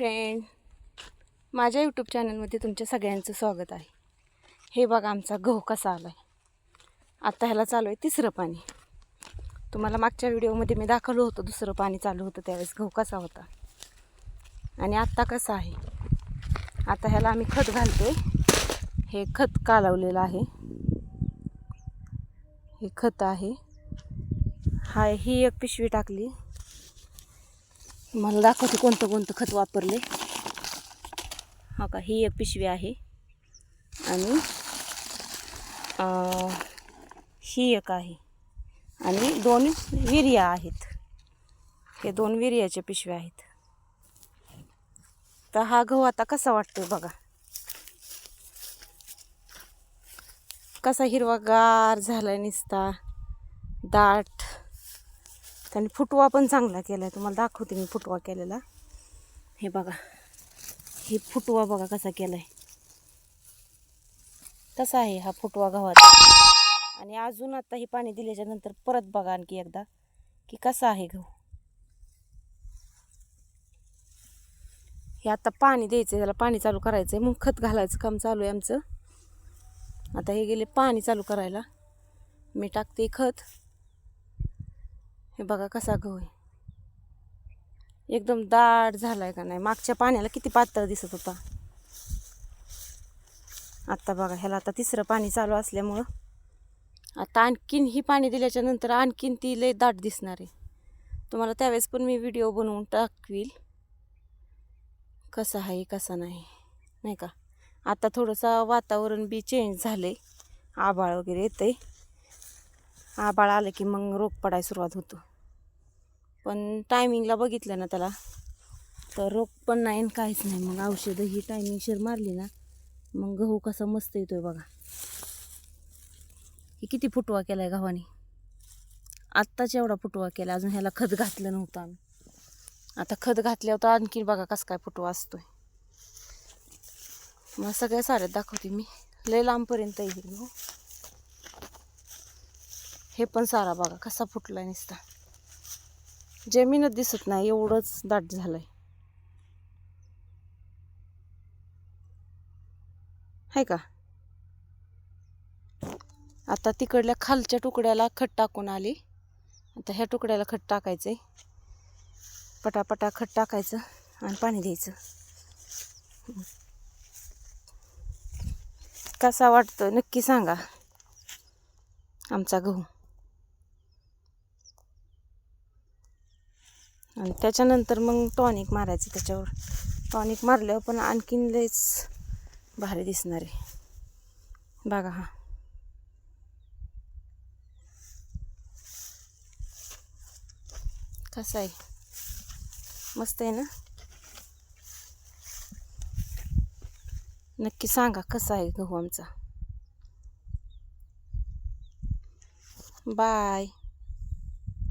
Friend माझ्या YouTube चॅनलमध्ये तुमच्या सगळ्यांचं स्वागत आहे. हे बघा आमचा गहू कसा आला आहे आत्ता ह्याला चालू आहे तिसरं पाणी. तुम्हाला मागच्या व्हिडिओमध्ये मी दाखवलं होतं दुसरं पाणी चालू होतं त्यावेळेस गहू कसा होता. आणि आत्ता कसा आहे. आता ह्याला आम्ही खत घालतोय. हे खत कालवलेलं आहे. हे खत आहे. हा ही एक पिशवी टाकली. मला दाखवते कोणतं कोणतं खत वापरले. हा का ही एक पिशवी आहे. आणि ही एक आहे. आणि दोन विर्या आहेत. हे दोन विर्याच्या पिशव्या आहेत. तर हा गहू आता कसा वाटतोय बघा. कसा हिरवागार झाला निसता. दाट. त्याने फुटवा पण चांगला केला आहे तुम्हाला दाखवते मी फुटवा केलेला. हे बघा. हे फुटवा बघा कसा केला आहे तसा आहे हा फुटवा गव्हाचा. आणि अजून आता हे पाणी दिल्याच्या नंतर परत बघा आणखी एकदा की कसा आहे गहू. हे आता पाणी द्यायचं त्याला पाणी चालू करायचं आहे मग खत घालायचं. काम चालू आहे आमचं. आता हे गेले पाणी चालू करायला. मी टाकते खत. हे बघा कसा गहू आहे. एकदम दाट आहे का नाही. मागच्या पाण्याला किती पातळ दिसत होता. आत्ता बघा ह्याला आता तिसरं पाणी चालू असल्यामुळं आता आणखीन ही पाणी दिल्याच्या नंतर आणखीन ती लय दाट दिसणार आहे. तुम्हाला त्यावेळेस पण मी व्हिडिओ बनवून टाकवील. कसं आहे कसं नाही नाही का? आता थोडंसं वातावरण बी चेंज झालं आहे आभाळ वगैरे येतं आहे आभाळ आलं की मग रोग पडायला सुरुवात होतो. पण टायमिंगला बघितलं ना त्याला. तर रोग पण नाही काहीच नाही. मग औषधं ही टायमिंगशीर मारली ना मग गहू कसा मस्त येतोय बघा. हे किती फुटवा केला आहे गव्हाने? आत्ताच एवढा फुटवा केला अजून ह्याला खत घातलं नव्हतं आम्ही. आता खत घातल्यावर तर आणखी बघा कसं काय फुटवा असतोय. मग सगळ्या साऱ्यात दाखवते मी. लय लांबपर्यंत येईल हो. हे पण सारा बघा कसा फुटला नुसता. जमीनच दिसत नाही एवढंच दाट झालंय. आहे का? आता तिकडल्या खालच्या तुकड्याला खत टाकून आली. आता ह्या तुकड्याला खत टाकायचंय. पटापटा खट टाकायचं आणि पाणी द्यायचं. कसा वाटतोय नक्की सांगा. आमचा गहू. आणि त्याच्यानंतर मग टॉनिक मारायचं त्याच्यावर. टॉनिक मारल्यावर पण आणखीन लयच भारी दिसणार आहे. बघा हा. कसं आहे? मस्त आहे ना? नक्की सांगा कसा आहे गहू आमचा? बाय.